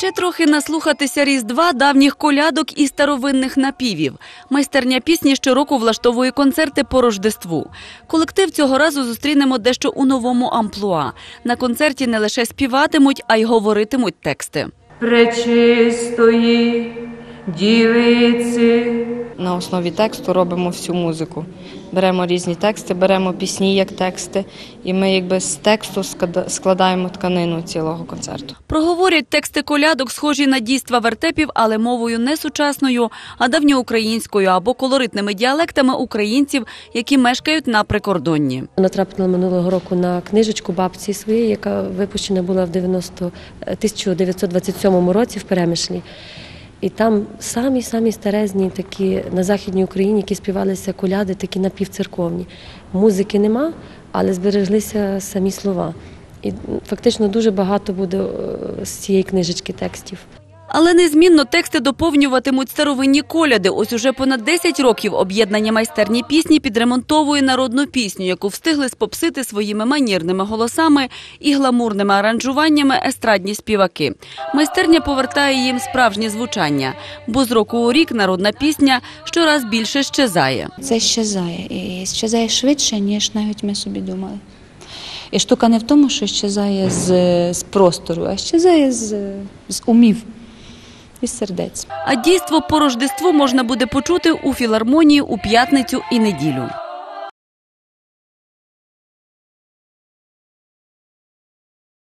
Ще трохи наслухатися різдва давніх колядок і старовинних напівів. Майстерня пісні щороку влаштовує концерти по Рождеству. Колектив цього разу зустрінемо дещо у новому амплуа. На концерті не лише співатимуть, а й говоритимуть тексти. пречистої дівиці. На основі тексту робимо всю музику. Беремо різні тексти, беремо пісні як тексти, і ми якби з тексту складаємо тканину цілого концерту. Проговорять тексти колядок, схожі на дійства вертепів, але мовою не сучасною, а давньоукраїнською або колоритними діалектами українців, які мешкають на прикордонні. Натрапила минулого року на книжечку бабці своєї, яка випущена була в 90, 1927 році в Перемишлі. І там самі самі старезні такі на Західній Україні, які співалися коляди, такі напівцерковні. Музики нема, але збереглися самі слова. І фактично дуже багато буде е, з цієї книжечки текстів. Але незмінно тексти доповнюватимуть старовинні коляди. Ось уже понад 10 років об'єднання майстерні пісні підремонтовує народну пісню, яку встигли спопсити своїми манірними голосами і гламурними аранжуваннями естрадні співаки. Майстерня повертає їм справжнє звучання, бо з року у рік народна пісня щораз більше щезає. Це щезає. І щезає швидше, ніж навіть ми собі думали. І штука не в тому, що щезає з, з простору, а щезає з, з умів, із сердець. А дійство по Рождеству можна буде почути у філармонії у п'ятницю і неділю.